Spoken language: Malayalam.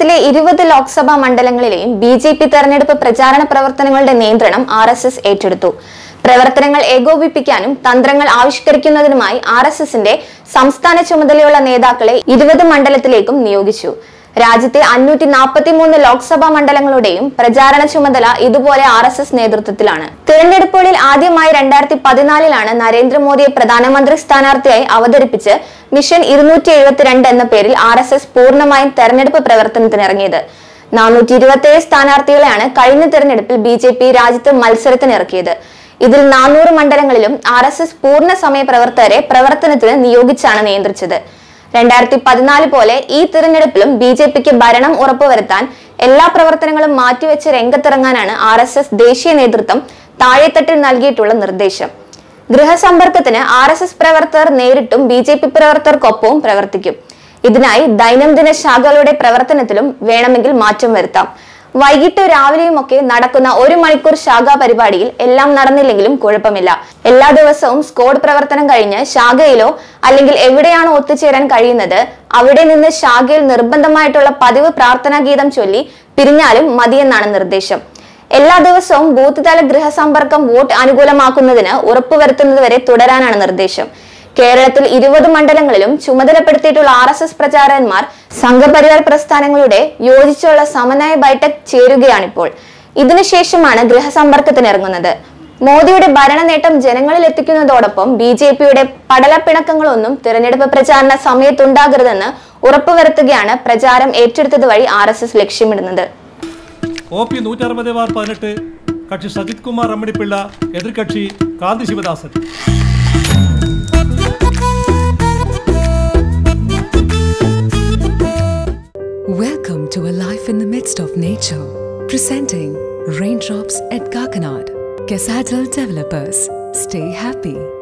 കേരളത്തിലെ ഇരുപത് ലോക്സഭാ മണ്ഡലങ്ങളിലെയും ബി ജെ പി തെരഞ്ഞെടുപ്പ് പ്രചാരണ പ്രവർത്തനങ്ങളുടെ നിയന്ത്രണം ആർ എസ് എസ് ഏറ്റെടുത്തു. പ്രവർത്തനങ്ങൾ ഏകോപിപ്പിക്കാനും തന്ത്രങ്ങൾ ആവിഷ്കരിക്കുന്നതിനുമായി ആർ എസ് എസിന്റെ സംസ്ഥാന ചുമതലയുള്ള നേതാക്കളെ ഇരുപത് മണ്ഡലത്തിലേക്കും നിയോഗിച്ചു. രാജ്യത്തെ അഞ്ഞൂറ്റി നാൽപ്പത്തി മൂന്ന് ലോക്സഭാ മണ്ഡലങ്ങളുടെയും പ്രചാരണ ചുമതല ഇതുപോലെ ആർ എസ് എസ് നേതൃത്വത്തിലാണ്. തിരഞ്ഞെടുപ്പുകളിൽ ആദ്യമായി രണ്ടായിരത്തി പതിനാലിലാണ് നരേന്ദ്രമോദിയെ പ്രധാനമന്ത്രി സ്ഥാനാർത്ഥിയായി അവതരിപ്പിച്ച് മിഷൻ ഇരുന്നൂറ്റി എഴുപത്തിരണ്ട് എന്ന പേരിൽ ആർ എസ് എസ് പൂർണമായും തെരഞ്ഞെടുപ്പ് പ്രവർത്തനത്തിനിറങ്ങിയത്. നാനൂറ്റി ഇരുപത്തിയേഴ് സ്ഥാനാർത്ഥികളെയാണ് കഴിഞ്ഞ തെരഞ്ഞെടുപ്പിൽ ബി ജെ പി രാജ്യത്ത് മത്സരത്തിനിറക്കിയത്. ഇതിൽ നാനൂറ് മണ്ഡലങ്ങളിലും ആർ എസ് എസ് പൂർണ സമയ പ്രവർത്തകരെ പ്രവർത്തനത്തിന് നിയോഗിച്ചാണ് നിയന്ത്രിച്ചത്. രണ്ടായിരത്തി പതിനാല് പോലെ ഈ തിരഞ്ഞെടുപ്പിലും ബി ജെ പിക്ക് ഭരണം ഉറപ്പുവരുത്താൻ എല്ലാ പ്രവർത്തനങ്ങളും മാറ്റിവെച്ച് രംഗത്തിറങ്ങാനാണ് ആർ എസ് എസ് ദേശീയ നേതൃത്വം താഴെത്തട്ടിൽ നൽകിയിട്ടുള്ള നിർദ്ദേശം. ഗൃഹസമ്പർക്കത്തിന് ആർ എസ് എസ് പ്രവർത്തകർ നേരിട്ടും ബി ജെ പി പ്രവർത്തകർക്കൊപ്പവും പ്രവർത്തിക്കും. ഇതിനായി ദൈനംദിന ശാഖകളുടെ പ്രവർത്തനത്തിലും വേണമെങ്കിൽ മാറ്റം വരുത്താം. വൈകിട്ട് രാവിലെയും ഒക്കെ നടക്കുന്ന ഒരു മണിക്കൂർ ശാഖാ പരിപാടിയിൽ എല്ലാം നടന്നില്ലെങ്കിലും കുഴപ്പമില്ല. എല്ലാ ദിവസവും സ്കോഡ് പ്രവർത്തനം കഴിഞ്ഞ് ശാഖയിലോ അല്ലെങ്കിൽ എവിടെയാണോ ഒത്തുചേരാൻ കഴിയുന്നത് അവിടെ നിന്ന് ശാഖയിൽ നിർബന്ധമായിട്ടുള്ള പതിവ് പ്രാർത്ഥനാ ഗീതം ചൊല്ലി പിരിഞ്ഞാലും മതിയെന്നാണ് നിർദ്ദേശം. എല്ലാ ദിവസവും ബൂത്ത് തല ഗൃഹസമ്പർക്കം വോട്ട് അനുകൂലമാക്കുന്നതിന് ഉറപ്പുവരുത്തുന്നതുവരെ തുടരാനാണ് നിർദ്ദേശം. കേരളത്തിൽ ഇരുപത് മണ്ഡലങ്ങളിലും ചുമതലപ്പെടുത്തിയിട്ടുള്ള ആർ എസ് എസ് പ്രചാരകന്മാർ സംഘപരിവാർ പ്രസ്ഥാനങ്ങളുടെ യോജിച്ചുള്ള സമന്വയ ബൈഠക് ചേരുകയാണിപ്പോൾ. ഇതിനുശേഷമാണ് ഗൃഹസമ്പർക്കത്തിന് ഇറങ്ങുന്നത്. മോദിയുടെ ഭരണ നേട്ടം ജനങ്ങളിൽ എത്തിക്കുന്നതോടൊപ്പം ബി ജെ പിയുടെ പടലപ്പിണക്കങ്ങളൊന്നും തിരഞ്ഞെടുപ്പ് പ്രചാരണ സമയത്തുണ്ടാകരുതെന്ന് ഉറപ്പുവരുത്തുകയാണ് പ്രചാരം ഏറ്റെടുത്തത് വഴി ആർ എസ് എസ് ലക്ഷ്യമിടുന്നത്. കക്ഷി സജിത് കുമാർ അമ്മിണിപ്പിള്ള എതിർകക്ഷി കാന്തി Sivadasan. Of nature. Presenting Raindrops at Kakanad. Casadal Developers. Stay happy.